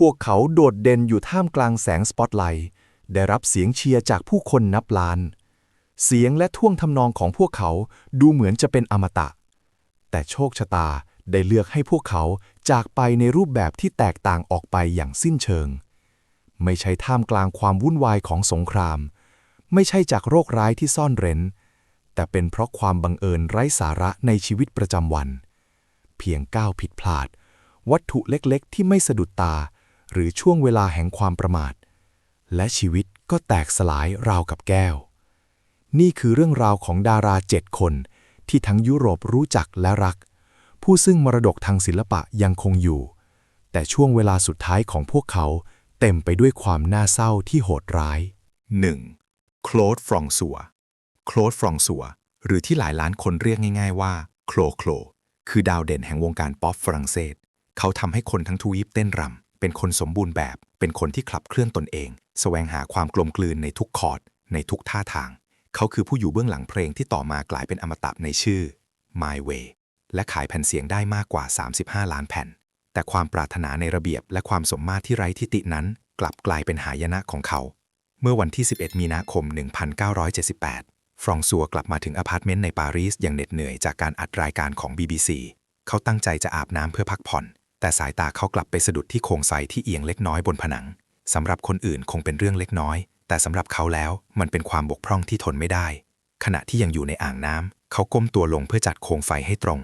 พวกเขาโดดเด่นอยู่ท่ามกลางแสงสปอตไลท์ได้รับเสียงเชียร์จากผู้คนนับล้าน เสียงและท่วงทำนองของพวกเขาดูเหมือนจะเป็นอมตะ แต่โชคชะตาได้เลือกให้พวกเขาจากไปในรูปแบบที่แตกต่างออกไปอย่างสิ้นเชิง ไม่ใช่ท่ามกลางความวุ่นวายของสงคราม ไม่ใช่จากโรคร้ายที่ซ่อนเร้น แต่เป็นเพราะความบังเอิญไร้สาระในชีวิตประจำวัน เพียงก้าวผิดพลาด วัตถุเล็กๆ ที่ไม่สะดุดตา หรือช่วงเวลาแห่งความประมาท และชีวิตก็แตกสลายราวกับแก้ว นี่คือเรื่องราวของดาราเจ็ดคน ที่ทั้งยุโรปรู้จักและรัก ผู้ซึ่งมรดกทางศิลปะยังคงอยู่ แต่ช่วงเวลาสุดท้ายของพวกเขาเต็มไปด้วยความน่าเศร้าที่โหดร้าย 1. โคลดฟรองซัวโคลดฟรองซัวหรือที่หลายล้านคนเรียกง่ายๆว่าโคลโคลคือดาวเด่นแห่งวงการป๊อปฝรั่งเศส เขาทำให้คนทั้งทวีปเต้นรำ เป็นคนสมบูรณ์แบบ เป็นคนที่ขับเคลื่อนตนเองแสวงหาความกลมกลืนในทุกคอร์ด ในทุกท่าทาง เขาคือผู้อยู่เบื้องหลังเพลงที่ต่อมากลายเป็นอมตะในชื่อ My Way และขายแผ่นเสียงได้มากกว่า 35 ล้านแผ่น แต่ความปรารถนาในระเบียบและความสมมาตรที่ไร้ทิฏฐินั้น กลับกลายเป็นหายนะของเขา เมื่อวันที่ 11 มีนาคม 1978 ฟรองซัวกลับมาถึงอพาร์ตเมนต์ในปารีสอย่างเหน็ดเหนื่อยจากการอัดรายการของ BBC เขาตั้งใจจะอาบน้ำเพื่อพักผ่อน แต่สายตาเขากลับไปสะดุดที่โคมไฟที่เอียงเล็กน้อยบนผนังสำหรับคนอื่นคงเป็นเรื่องเล็กน้อย แต่สำหรับเขาแล้วมันเป็นความบกพร่องที่ทนไม่ได้ ขณะที่ยังอยู่ในอ่างน้ำเขาก้มตัวลงเพื่อจัดโคมไฟให้ตรง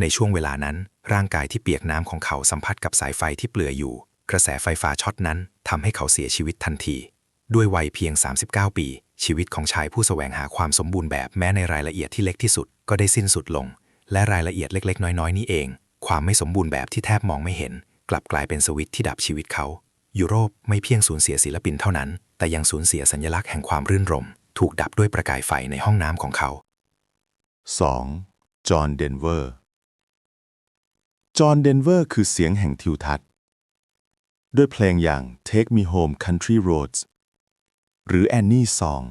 ในช่วงเวลานั้น ร่างกายที่เปียกน้ำของเขาสัมผัสกับสายไฟที่เปลือยอยู่ กระแสไฟฟ้าช็อตนั้นทำให้เขาเสียชีวิตทันที ด้วยวัยเพียง 39 ปี ชีวิตของชายผู้แสวงหาความสมบูรณ์แบบแม้ในรายละเอียดที่เล็กที่สุดก็ได้สิ้นสุดลง และรายละเอียดเล็กๆ น้อยๆนี้เอง ความไม่สมบูรณ์แบบที่แทบมองไม่เห็น กลับกลายเป็นสวิตที่ดับชีวิตเขา ยุโรปไม่เพียงสูญเสียศิลปินเท่านั้น แต่ยังสูญเสียสัญลักษณ์แห่งความรื่นรม ถูกดับด้วยประกายไฟในห้องน้ำของเขา 2. จอห์นเดนเวอร์ จอห์นเดนเวอร์คือเสียงแห่งทิวทัศน์ ด้วยเพลงอย่าง Take Me Home Country Roads หรือ Annie Song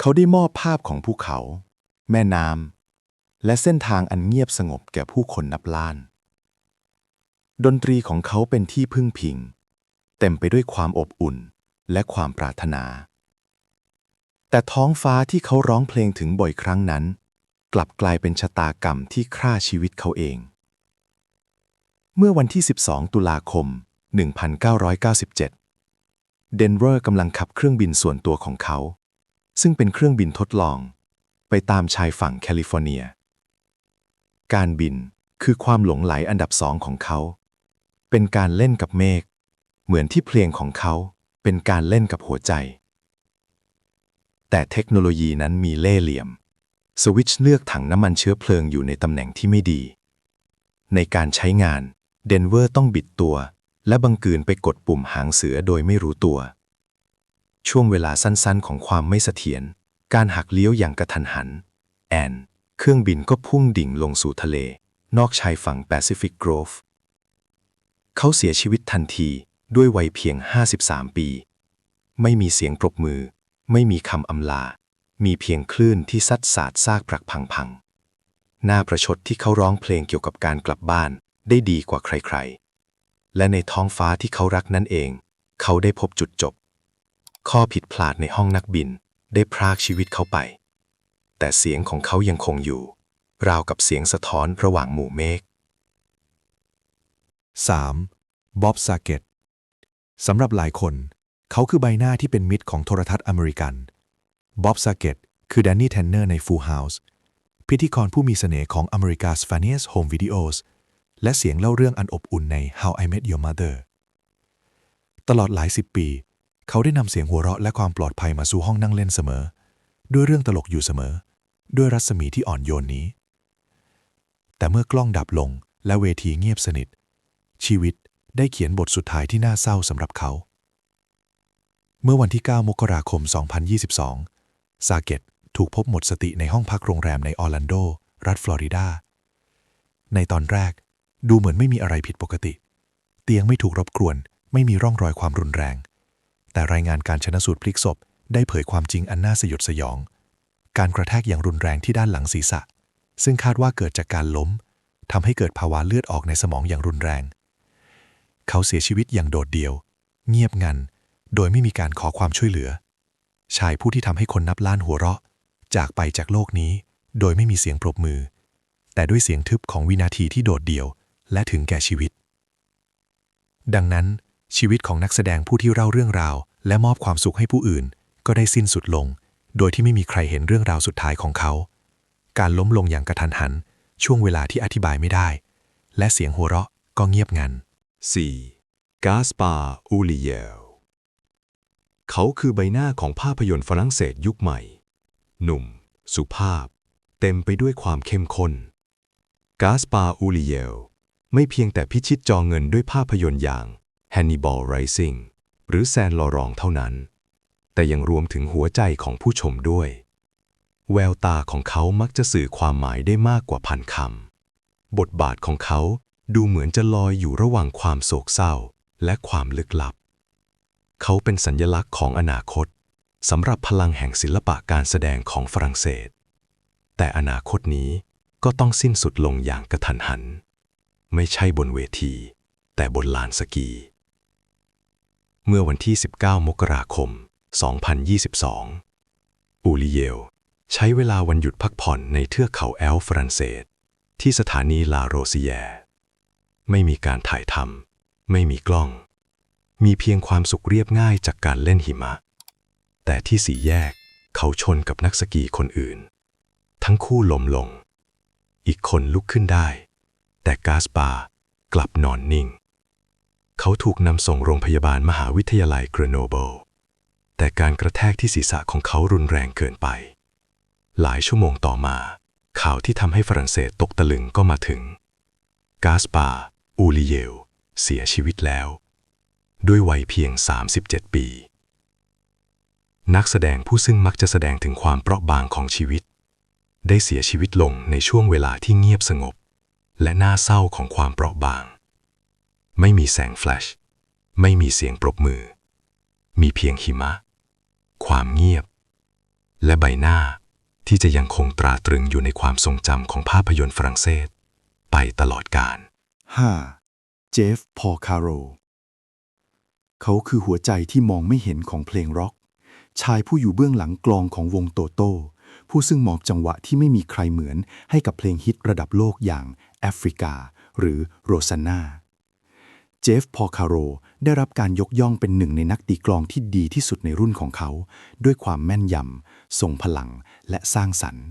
เขาได้มอบภาพของภูเขา แม่น้ำ และเส้นทางอันเงียบสงบแก่ผู้คนนับล้าน ดนตรีของเขาเป็นที่พึ่งพิง เต็มไปด้วยความอบอุ่นและความปรารถนา แต่ท้องฟ้าที่เขาร้องเพลงถึงบ่อยครั้งนั้น กลับกลายเป็นชะตากรรมที่ฆ่าชีวิตเขาเอง เมื่อวันที่ 12 ตุลาคม 1997 เดนเวอร์กำลังขับเครื่องบินส่วนตัวของเขา ซึ่งเป็นเครื่องบินทดลองไปตามชายฝั่งแคลิฟอร์เนีย การบินคือความหลงไหลอันดับสองของเขา เป็นการเล่นกับเมฆ เหมือนที่เพลงของเขาเป็นการเล่นกับหัวใจ แต่เทคโนโลยีนั้นมีเล่ห์เหลี่ยม สวิตช์เลือกถังน้ำมันเชื้อเพลิงอยู่ในตำแหน่งที่ไม่ดี ในการใช้งาน เดนเวอร์ต้องบิดตัว และบังเกินไปกดปุ่มหางเสือโดยไม่รู้ตัว ช่วงเวลาสั้นๆ ของความไม่เสถียร การหักเลี้ยวอย่างกระทันหัน แอน เครื่องบินก็พุ่งดิ่งลงสู่ทะเล นอกชายฝั่งแปซิฟิกโกรฟเขาเสียชีวิตทันทีด้วยวัยเพียง 53 ปี ไม่มีเสียงปรบมือ ไม่มีคำอำลา มีเพียงคลื่นที่ซัดสาดซากปรักพังพังหน้าประชดที่เขาร้องเพลงเกี่ยวกับการกลับบ้านได้ดีกว่าใครๆ และในท้องฟ้าที่เขารักนั่นเอง เขาได้พบจุดจบ ข้อผิดพลาดในห้องนักบินได้พรากชีวิตเขาไป แต่เสียงของเขายังคงอยู่ ราวกับเสียงสะท้อนระหว่างหมู่เมฆ 3. บ๊อบซาเกตสำหรับหลายคน เขาคือใบหน้าที่เป็นมิตรของโทรทัศน์อเมริกันบ๊อบซาเกตคือแดนนี่เทนเนอร์ใน Full House พิธีกรผู้มีเสน่ห์ของ America's Funniest Home Videos และเสียงเล่าเรื่องอันอบอุ่นใน How I Met Your Mother ตลอดหลายสิบปี เขาได้นำเสียงหัวเราะและความปลอดภัยมาสู่ห้องนั่งเล่นเสมอ ด้วยเรื่องตลกอยู่เสมอ ด้วยรัศมีที่อ่อนโยนนี้ แต่เมื่อกล้องดับลงและเวทีเงียบสนิท ชีวิตได้เขียนบทสุดท้ายที่น่าเศร้าสำหรับเขา เมื่อวันที่ 9 มกราคม 2022 ซาเกตถูกพบหมดสติในห้องพักโรงแรมในออร์แลนโด รัฐฟลอริดา ในตอนแรกดูเหมือนไม่มีอะไรผิดปกติ เตียงไม่ถูกรบกวน ไม่มีร่องรอยความรุนแรง แต่รายงานการชนะสูตรพลิกศพได้เผยความจริงอันน่าสยดสยอง การกระแทกอย่างรุนแรงที่ด้านหลังศีรษะ ซึ่งคาดว่าเกิดจากการล้มทำให้เกิดภาวะเลือดออกในสมองอย่างรุนแรง เขาเสียชีวิตอย่างโดดเดี่ยว เงียบงัน โดยไม่มีการขอความช่วยเหลือ ชายผู้ที่ทำให้คนนับล้านหัวเราะ จากไปจากโลกนี้ โดยไม่มีเสียงปรบมือ แต่ด้วยเสียงทึบของวินาทีที่โดดเดี่ยว และถึงแก่ชีวิต ดังนั้นชีวิตของนักแสดงผู้ที่เล่าเรื่องราว และมอบความสุขให้ผู้อื่น ก็ได้สิ้นสุดลง โดยที่ไม่มีใครเห็นเรื่องราวสุดท้ายของเขา การล้มลงอย่างกระทันหัน ช่วงเวลาที่อธิบายไม่ได้ และเสียงหัวเราะก็เงียบงัน 4. กาสปาอูลิเยลเขาคือใบหน้าของภาพยนตร์ฝรั่งเศสยุคใหม่ หนุ่ม สุภาพ เต็มไปด้วยความเข้มข้น กาสปาอูลิเยลไม่เพียงแต่พิชิตจอเงินด้วยภาพยนตร์อย่าง Hannibal Rising หรือแซนลอรองเท่านั้น แต่ยังรวมถึงหัวใจของผู้ชมด้วย แววตาของเขามักจะสื่อความหมายได้มากกว่าพันคำ บทบาทของเขาดูเหมือนจะลอยอยู่ระหว่างความโศกเศร้าและความลึกลับ เขาเป็นสัญญลักษณ์ของอนาคตสำหรับพลังแห่งศิลปะการแสดงของฝรั่งเศส แต่อนาคตนี้ก็ต้องสิ้นสุดลงอย่างกระทันหัน ไม่ใช่บนเวที แต่บนลานสกี เมื่อวันที่ 19 มกราคม 2022 อูลิเยล ใช้เวลาวันหยุดพักผ่อนในเทือกเขาแอลป์ฝรั่งเศส ที่สถานีลาโรซิแยไม่มีการถ่ายทำไม่มีกล้อง มีเพียงความสุขเรียบง่ายจากการเล่นหิมะ แต่ที่สี่แยกเขาชนกับนักสกีคนอื่น ทั้งคู่ล้มลง อีกคนลุกขึ้นได้ แต่กาสปากลับนอนนิ่ง เขาถูกนำส่งโรงพยาบาลมหาวิทยาลัยเกรโนเบิล แต่การกระแทกที่ศีรษะของเขารุนแรงเกินไป หลายชั่วโมงต่อมา ข่าวที่ทำให้ฝรั่งเศสตกตะลึงก็มาถึง กาสปา อูลิเยล เสียชีวิตแล้ว ด้วยวัยเพียง 37 ปี นักแสดงผู้ซึ่งมักจะแสดงถึงความเปราะบางของชีวิต ได้เสียชีวิตลงในช่วงเวลาที่เงียบสงบ และน่าเศร้าของความเปราะบาง ไม่มีแสงแฟลช ไม่มีเสียงปรบมือ มีเพียงหิมะ ความเงียบ และใบหน้าที่จะยังคงตราตรึงอยู่ในความทรงจำของภาพยนตร์ฝรั่งเศส ไปตลอดกาล 5. เจฟ พอคาโร เขาคือหัวใจที่มองไม่เห็นของเพลงร็อก ชายผู้อยู่เบื้องหลังกลองของวงโตโต้ผู้ซึ่งมอบจังหวะที่ไม่มีใครเหมือนให้กับเพลงฮิตระดับโลกอย่างแอฟริกา หรือโรซาน่า จฟพอคาโรได้รับการยกย่องเป็นหนึ่งในนักตีกลองที่ดีที่สุดในรุ่นของเขา ด้วยความแม่นยำทรงพลังและสร้างสรรค์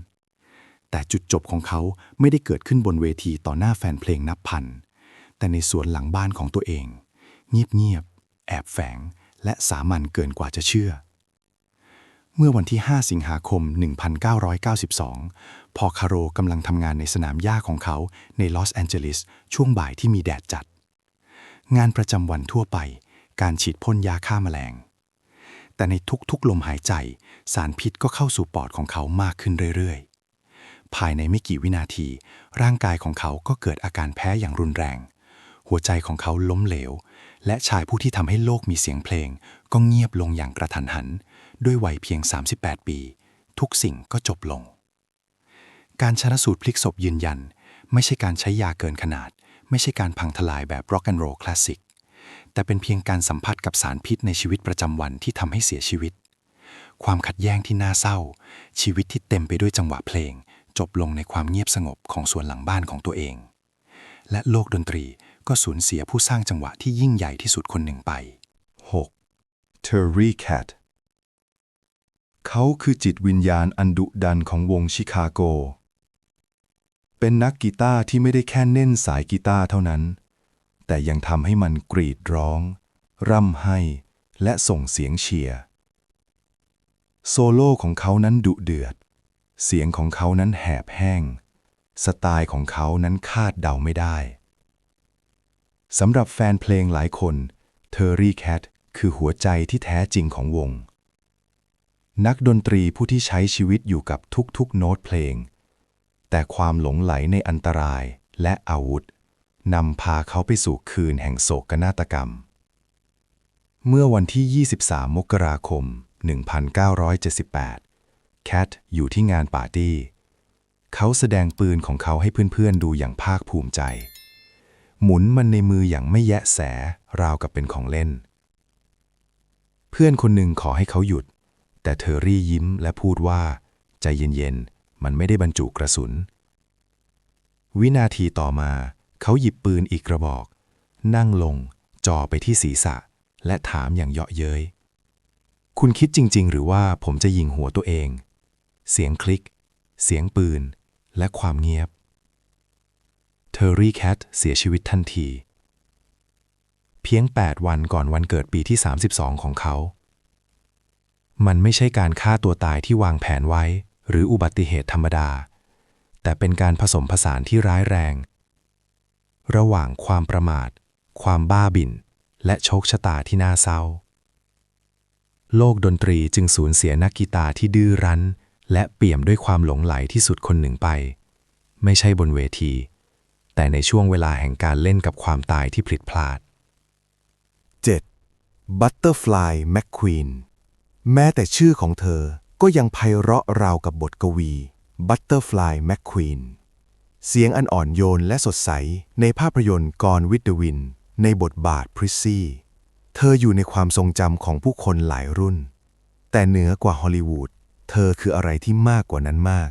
แต่จุดจบของเขาไม่ได้เกิดขึ้นบนเวทีต่อหน้าแฟนเพลงนับพัน แต่ในสวนหลังบ้านของตัวเอง เงียบๆ แอบแฝง และสามัญเกินกว่าจะเชื่อ เมื่อวันที่ 5 สิงหาคม 1992 พอคาโรกำลังทำงานในสนามหญ้าของเขาในลอสแอนเจลิสช่วงบ่ายที่มีแดดจัด งานประจำวันทั่วไป การฉีดพ่นยาฆ่าแมลง แต่ในทุกๆลมหายใจ สารพิษก็เข้าสู่ปอดของเขามากขึ้นเรื่อยๆ ภายในไม่กี่วินาที ร่างกายของเขาก็เกิดอาการแพ้อย่างรุนแรง หัวใจของเขาล้มเหลว และชายผู้ที่ทำให้โลกมีเสียงเพลง ก็เงียบลงอย่างกระทันหัน ด้วยวัยเพียง 38 ปี ทุกสิ่งก็จบลง การชนะสูตรพลิกศพยืนยัน ไม่ใช่การใช้ยาเกินขนาด ไม่ใช่การพังทลายแบบ rock and roll classic แต่เป็นเพียงการสัมผัสกับสารพิษในชีวิตประจำวันที่ทำให้เสียชีวิต ความขัดแย้งที่น่าเศร้า ชีวิตที่เต็มไปด้วยจังหวะเพลง จบลงในความเงียบสงบของสวนหลังบ้านของตัวเอง และโลกดนตรีก็สูญเสียผู้สร้างจังหวะที่ยิ่งใหญ่ที่สุดคนหนึ่งไป 6. Terry Cat เขาคือจิตวิญญาณอันดุดันของวงชิคาโก เป็นนักกีตาร์ที่ไม่ได้แค่เน้นสายกีตาร์เท่านั้น แต่ยังทำให้มันกรีดร้อง ร่ำไห้ และส่งเสียงเชียร์โซโล่ของเขานั้นดุเดือด เสียงของเขานั้นแหบแห้ง สไตล์ของเขานั้นคาดเดาไม่ได้สำหรับแฟนเพลงหลายคนเทอร์รี่แคทคือหัวใจที่แท้จริงของวง นักดนตรีผู้ที่ใช้ชีวิตอยู่กับทุกๆโน้ตเพลง แต่ความหลงไหลในอันตรายและอาวุธนำพาเขาไปสู่คืนแห่งโศกนาฏกรรม เมื่อวันที่ 23 มกราคม 1978 แคทอยู่ที่งานปาร์ตี้ เขาแสดงปืนของเขาให้เพื่อนๆดูอย่างภาคภูมิใจ หมุนมันในมืออย่างไม่แยะแสราวกับเป็นของเล่น เพื่อนคนหนึ่งขอให้เขาหยุด แต่เทอรี่ยิ้มและพูดว่า ใจเย็นๆ มันไม่ได้บรรจุกระสุน วินาทีต่อมา เขาหยิบปืนอีกกระบอก นั่งลง จ่อไปที่ศีรษะ และถามอย่างเยาะเย้ย คุณคิดจริง ๆ หรือว่าผมจะยิงหัวตัวเอง เสียงคลิก เสียงปืน และความเงียบ เทอร์รี่แคทเสียชีวิตทันที เพียง 8 วันก่อนวันเกิดปีที่ 32 ของเขามันไม่ใช่การฆ่าตัวตายที่วางแผนไว้ หรืออุบัติเหตุธรรมดา แต่เป็นการผสมผสานที่ร้ายแรง ระหว่างความประมาท ความบ้าบิ่น และโชคชะตาที่น่าเศร้า โลกดนตรีจึงสูญเสียนักกีตาร์ที่ดื้อรั้น และเปี่ยมด้วยความหลงไหลที่สุดคนหนึ่งไป ไม่ใช่บนเวที แต่ในช่วงเวลาแห่งการเล่นกับความตายที่พลิดพลาด 7. Butterfly McQueen แม้แต่ชื่อของเธอ ก็ยังไพเราะราวกับบทกวี Butterfly McQueen เสียงอันอ่อนโยนและสดใสในภาพยนตร์กรวิดเดวิน ในบทบาทพริซซี่ เธออยู่ในความทรงจำของผู้คนหลายรุ่น แต่เหนือกว่าฮอลลีวูด เธอคืออะไรที่มากกว่านั้นมาก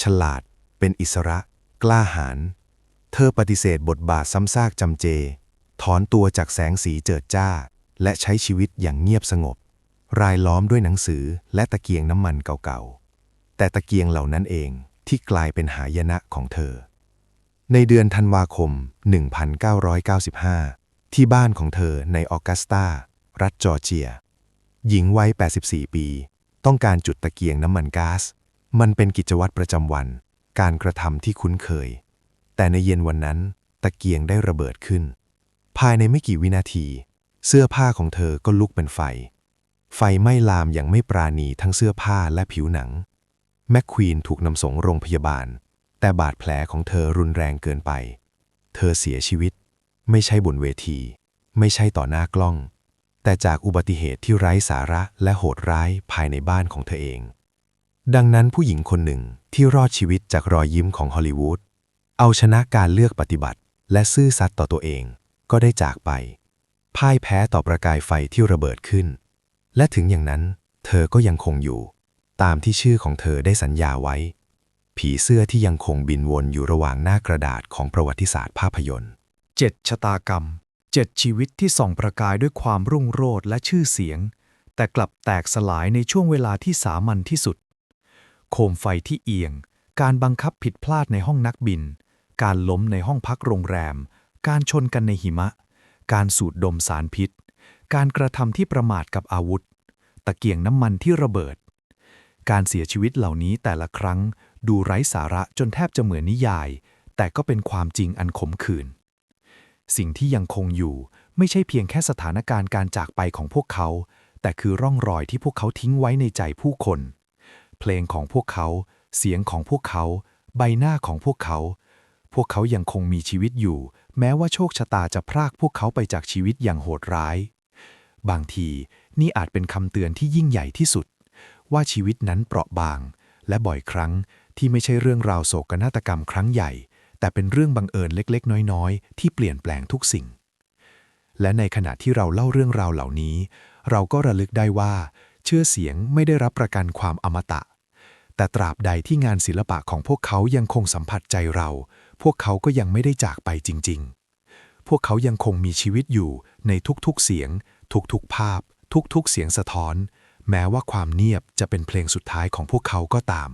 ฉลาด เป็นอิสระ กล้าหาญ เธอปฏิเสธบทบาทซ้ำซากจำเจ ถอนตัวจากแสงสีเจิดจ้า และใช้ชีวิตอย่างเงียบสงบ รายล้อมด้วยหนังสือและตะเกียงน้ำมันเก่าๆ แต่ตะเกียงเหล่านั้นเองที่กลายเป็นหายนะของเธอ ในเดือนธันวาคม 1995 ที่บ้านของเธอในออกัสตา รัฐจอร์เจีย หญิงวัย 84 ปี ต้องการจุดตะเกียงน้ำมันก๊าซ มันเป็นกิจวัตรประจำวัน การกระทำที่คุ้นเคย แต่ในเย็นวันนั้น ตะเกียงได้ระเบิดขึ้น ภายในไม่กี่วินาที เสื้อผ้าของเธอก็ลุกเป็นไฟ ไฟไหม้ลามอย่างไม่ปราณีทั้งเสื้อผ้าและผิวหนัง แมคควีนถูกนำส่งโรงพยาบาล แต่บาดแผลของเธอรุนแรงเกินไป เธอเสียชีวิต ไม่ใช่บนเวที ไม่ใช่ต่อหน้ากล้อง แต่จากอุบัติเหตุที่ไร้สาระและโหดร้ายภายในบ้านของเธอเอง ดังนั้นผู้หญิงคนหนึ่งที่รอดชีวิตจากรอยยิ้มของฮอลลีวูดเอาชนะการเลือกปฏิบัติ และซื่อสัตย์ต่อตัวเอง ก็ได้จากไปพ่ายแพ้ต่อประกายไฟที่ระเบิดขึ้น และถึงอย่างนั้น เธอก็ยังคงอยู่ ตามที่ชื่อของเธอได้สัญญาไว้ ผีเสื้อที่ยังคงบินวนอยู่ระหว่างหน้ากระดาษของประวัติศาสตร์ภาพยนตร์เจ็ดชะตากรรมเจ็ดชีวิตที่ส่องประกายด้วยความรุ่งโรจน์และชื่อเสียง แต่กลับแตกสลายในช่วงเวลาที่สามัญที่สุด โคมไฟที่เอียง การบังคับผิดพลาดในห้องนักบิน การล้มในห้องพักโรงแรม การชนกันในหิมะ การสูดดมสารพิษ การกระทำที่ประมาทกับอาวุธ ตะเกียงน้ำมันที่ระเบิด การเสียชีวิตเหล่านี้แต่ละครั้งดูไร้สาระจนแทบจะเหมือนนิยาย แต่ก็เป็นความจริงอันขมขื่นสิ่งที่ยังคงอยู่ไม่ใช่เพียงแค่สถานการณ์การจากไปของพวกเขา แต่คือร่องรอยที่พวกเขาทิ้งไว้ในใจผู้คน เพลงของพวกเขา เสียงของพวกเขา ใบหน้าของพวกเขา พวกเขายังคงมีชีวิตอยู่ แม้ว่าโชคชะตาจะพรากพวกเขาไปจากชีวิตอย่างโหดร้าย บางทีนี่อาจเป็นคำเตือนที่ยิ่งใหญ่ที่สุด ว่าชีวิตนั้นเปราะบาง และบ่อยครั้งที่ไม่ใช่เรื่องราวโศกนาฏกรรมครั้งใหญ่ แต่เป็นเรื่องบังเอิญเล็กๆ น้อยๆ ที่เปลี่ยนแปลงทุกสิ่ง และในขณะที่เราเล่าเรื่องราวเหล่านี้ เราก็ระลึกได้ว่า เชื่อเสียงไม่ได้รับประกันความอมตะ แต่ตราบใดที่งานศิลปะของพวกเขายังคงสัมผัสใจเรา พวกเขาก็ยังไม่ได้จากไปจริง ๆ พวกเขายังคงมีชีวิตอยู่ในทุกๆเสียง ทุกๆภาพ ทุกๆเสียงสะท้อน แม้ว่าความเงียบจะเป็นเพลงสุดท้ายของพวกเขาก็ตาม